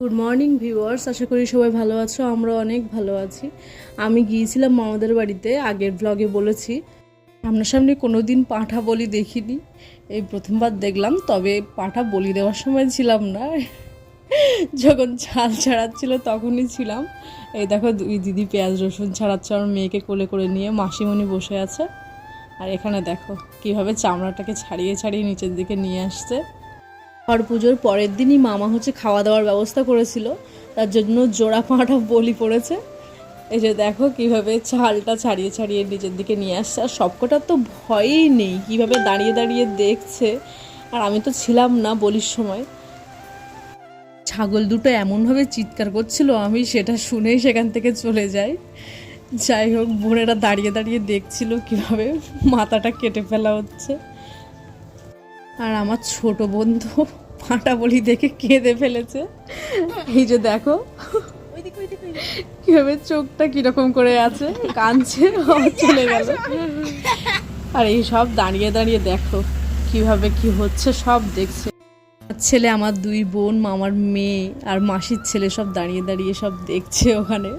Good morning viewers আশা করি সবাই ভালো আছো, আমরা অনেক ভালো আছি। আমি গিয়েছিলাম মামাদের বাড়িতে, আগের ব্লগে বলেছি। সামনাসামনি কোনো দিন পাঁঠা বলি দেখিনি। এই প্রথমবার দেখলাম, তবে পাঁঠা বলি দেওয়ার সময় ছিলাম না। যখন ছাল ছাড়াচ্ছিল তখনই ছিলাম। এই দেখো, দুই দিদি পেঁয়াজ, রসুন ছাড়াচ্ছে, আমার মেয়েকে কোলে করে নিয়ে মাসিমণি বসে আছে। আর এখানে দেখো, কীভাবে চামড়াটাকে ছাড়িয়ে ছাড়িয়ে নিচের দিকে নিয়ে আসছে। আর পুজোর পরের দিনই মামা হচ্ছে খাওয়া দাওয়ার ব্যবস্থা করেছিল। তার জন্য জোড়া পাঁঠা বলি পড়েছে। এই যে দেখো কীভাবে চালটা ছাড়িয়ে ছাড়িয়ে নিজের দিকে নিয়ে আসছে। আর সবকটা তো ভয়ই নেই, কীভাবে দাঁড়িয়ে দাঁড়িয়ে দেখছে। আর আমি তো ছিলাম না বলির সময়। ছাগল দুটো এমনভাবে চিৎকার করছিল, আমি সেটা শুনেই সেখান থেকে চলে যাই। যাই হোক, বোনেরা দাঁড়িয়ে দাঁড়িয়ে দেখছিল কীভাবে মাথাটা কেটে ফেলা হচ্ছে। আর আমার ছোট বন্ধু পাটা বলি দেখে কেঁদে ফেলেছে। এই যে দেখো, কীভাবে চোখটা কীরকম করে আছে, কাঁদছে, চলে গেল। আর এই সব দাঁড়িয়ে দাঁড়িয়ে দেখো, কীভাবে কি হচ্ছে, সব দেখছে। ছেলে, আমার দুই বোন, মামার মেয়ে আর মাসির ছেলে সব দাঁড়িয়ে দাঁড়িয়ে সব দেখছে ওখানে।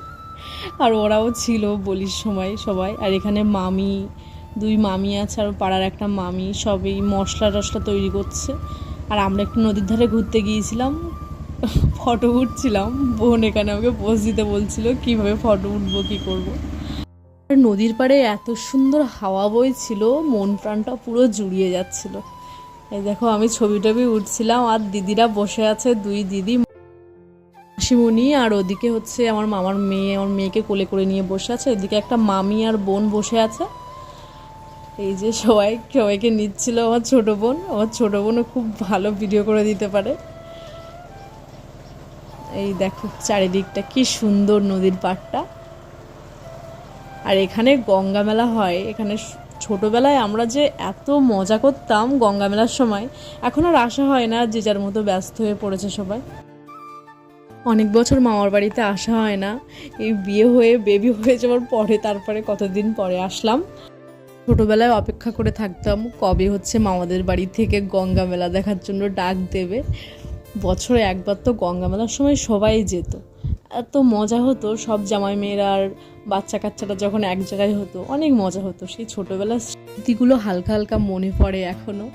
আর ওরাও ছিল বলির সময় সবাই। আর এখানে মামি, দুই মামি আছে আর পাড়ার একটা মামি সব এই মশলা টশলা তৈরি করছে। আর আমরা একটু নদীর ধারে ঘুরতে গিয়েছিলাম ফটো উঠছিলাম, বোন এখানে আমাকে পোজ দিতে বলছিল, কীভাবে ফটো উঠবো, কী করব? নদীর পাড়ে এত সুন্দর হাওয়া বইছিল মন প্রাণটা পুরো জুড়িয়ে যাচ্ছিল। এই দেখো, আমি ছবি টবি উঠছিলাম, আর দিদিরা বসে আছে, দুই দিদি, মাসিমণি, আর ওদিকে হচ্ছে আমার মামার মেয়ে, আমার মেয়েকে কোলে করে নিয়ে বসে আছে, এদিকে একটা মামি আর বোন বসে আছে। এই যে সবাই, সবাইকে নিচ্ছিল আমার ছোট বোন। আমার ছোট বোনও খুব ভালো ভিডিও করে দিতে পারে। এই দেখো চারিদিকটা কি সুন্দর নদীর পাড়টা। আর এখানে গঙ্গা মেলা হয়। এখানে ছোটবেলায় আমরা যে এত মজা করতাম গঙ্গা মেলার সময়, এখন আর আসা হয় না, যে যার মতো ব্যস্ত হয়ে পড়েছে সবাই। অনেক বছর মামার বাড়িতে আসা হয় না। এই বিয়ে হয়ে বেবি হয়ে যাওয়ার পরে, তারপরে কতদিন পরে আসলাম। ছোটোবেলায় অপেক্ষা করে থাকতাম কবে হচ্ছে মামাদের বাড়ি থেকে গঙ্গা মেলা দেখার জন্য ডাক দেবে। বছরে একবার তো গঙ্গা মেলার সময় সবাই যেত। এত মজা হতো, সব জামাই মেয়েরা আর বাচ্চা কাচ্চারা যখন এক জায়গায় হতো, অনেক মজা হতো। সেই ছোটোবেলার স্মৃতিগুলো হালকা হালকা মনে পড়ে এখনও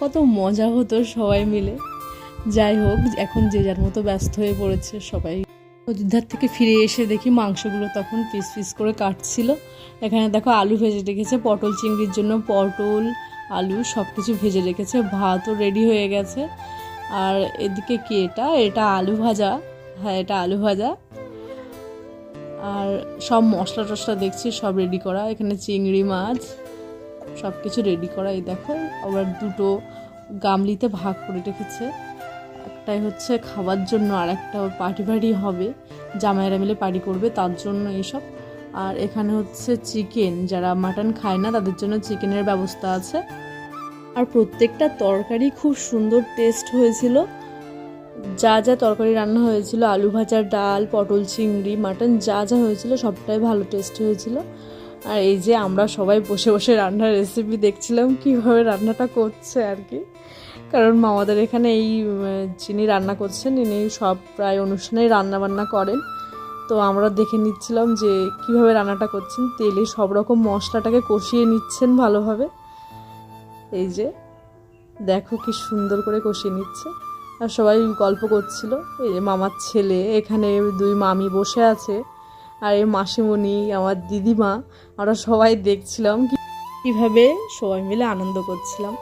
কত মজা হতো সবাই মিলে। যাই হোক, এখন যে যার মতো ব্যস্ত হয়ে পড়েছে সবাই ধার থেকে ফিরে এসে দেখি মাংসগুলো তখন পিস পিস করে কাটছিল। এখানে দেখো আলু ভেজে রেখেছে, পটল চিংড়ির জন্য পটল, আলু সব কিছু ভেজে রেখেছে, ভাতও রেডি হয়ে গেছে। আর এদিকে কি এটা? এটা আলু ভাজা। হ্যাঁ এটা আলু ভাজা। আর সব মশলা টশলা দেখছি, সব রেডি করা। এখানে চিংড়ি মাছ সব কিছু রেডি করা। এই দেখো, আবার দুটো গামলিতে ভাগ করে রেখেছে। একটাই হচ্ছে খাবার জন্য আর একটা পার্টি পার্টি হবে। জামাইরা মিলে পার্টি করবে, তার জন্য এইসব আর এখানে হচ্ছে চিকেন যারা মাটন খায় না, তাদের জন্য চিকেনের ব্যবস্থা আছে। আর প্রত্যেকটা তরকারি খুব সুন্দর টেস্ট হয়েছিল। যা যা তরকারি রান্না হয়েছিল, আলু ভাজা ডাল, পটল চিংড়ি মাটন যা যা হয়েছিল, সবটাই ভালো টেস্ট হয়েছিল। আর এই যে আমরা সবাই বসে বসে রান্নার রেসিপি দেখছিলাম, কীভাবে রান্নাটা করছে আর কি। কারণ মামাদের এখানে এই যিনি রান্না করছেন, ইনি সব প্রায় অনুষ্ঠানেই রান্না বান্না করেন। তো আমরা দেখে নিচ্ছিলাম যে কীভাবে রান্নাটা করছেন। তেলে সব রকম মশলাটাকে কষিয়ে নিচ্ছেন ভালোভাবে। এই যে, দেখো কি সুন্দর করে কষিয়ে নিচ্ছে। আর সবাই গল্প করছিল, এই যে মামার ছেলে, এখানে দুই মামি বসে আছে। আর এই মাসিমণি, আমার দিদিমা, আমরা সবাই দেখছিলাম কীভাবে সবাই মিলে আনন্দ করছিলাম।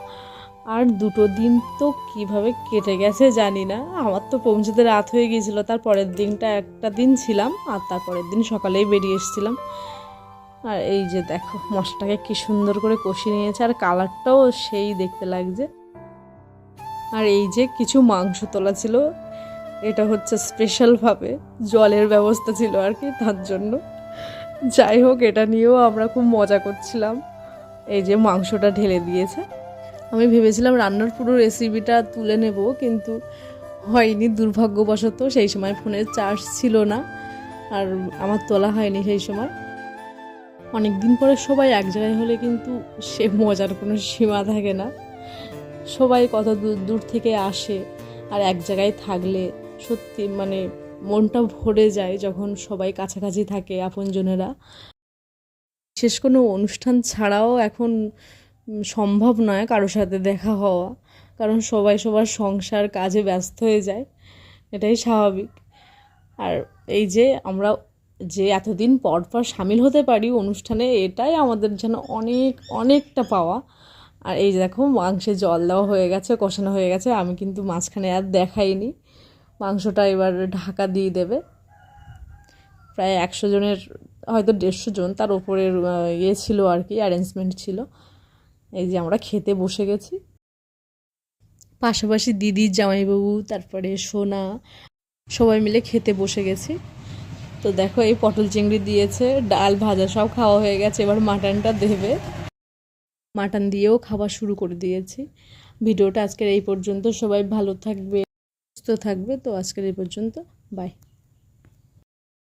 আর দুটো দিন তো কীভাবে কেটে গেছে জানি না। আমার তো পৌঁছতে রাত হয়ে গিয়েছিল, তার পরের দিনটা একটা দিন ছিলাম, আর তারপরের দিন সকালেই বেরিয়ে এসেছিলাম। আর এই যে দেখো, মশলাটাকে কি সুন্দর করে কষিয়ে নিয়েছে, আর কালারটাও সেই দেখতে লাগছে। আর এই যে কিছু মাংস তোলা ছিল, এটা হচ্ছে স্পেশালভাবে জলের ব্যবস্থা ছিল আর কি, তার জন্য। যাই হোক, এটা নিয়েও আমরা খুব মজা করছিলাম। এই যে মাংসটা ঢেলে দিয়েছে। আমি ভেবেছিলাম রান্নার পুরো রেসিপিটা তুলে নেব, কিন্তু হয়নি, দুর্ভাগ্যবশত সেই সময় ফোনের চার্জ ছিল না, আর আমার তোলা হয়নি সেই সময়। অনেক দিন পরে সবাই এক জায়গায় হলে কিন্তু সে মজার কোনো সীমা থাকে না। সবাই কত দূর দূর থেকে আসে আর এক জায়গায় থাকলে সত্যি মানে মনটা ভরে যায় যখন সবাই কাছাকাছি থাকে আপনজনেরা। বিশেষ কোনো অনুষ্ঠান ছাড়াও এখন সম্ভব নয় কারোর সাথে দেখা হওয়া। কারণ সবাই সবার সংসার কাজে ব্যস্ত হয়ে যায়। এটাই স্বাভাবিক। আর এই যে আমরা যে এতদিন পর পর সামিল হতে পারি অনুষ্ঠানে, এটাই আমাদের যেন অনেক, অনেকটা পাওয়া। আর এই দেখো, মাংসে জল দেওয়া হয়ে গেছে, কষানো হয়ে গেছে। আমি কিন্তু মাঝখানে আর দেখাইনি। মাংসটা এবার ঢাকা দিয়ে দেবে। প্রায় একশো জনের, হয়তো দেড়শো জন, তার ওপরের ইয়ে ছিল আর কি অ্যারেঞ্জমেন্ট ছিল। এই যে আমরা খেতে বসে গেছি। পাশাপাশি দিদি, জামাইবাবু, তারপরে সোনা, সবাই মিলে খেতে বসে গেছি। তো দেখো, এই পটল চিংড়ি দিয়েছে, ডাল ভাজা সব খাওয়া হয়ে গেছে। এবার মাটনটা দেবে। মাটন দিয়েও খাওয়া শুরু করে দিয়েছি। ভিডিওটা আজকের এই পর্যন্ত। সবাই ভালো থাকবে, সুস্থ থাকবে। তো আজকের এই পর্যন্ত বাই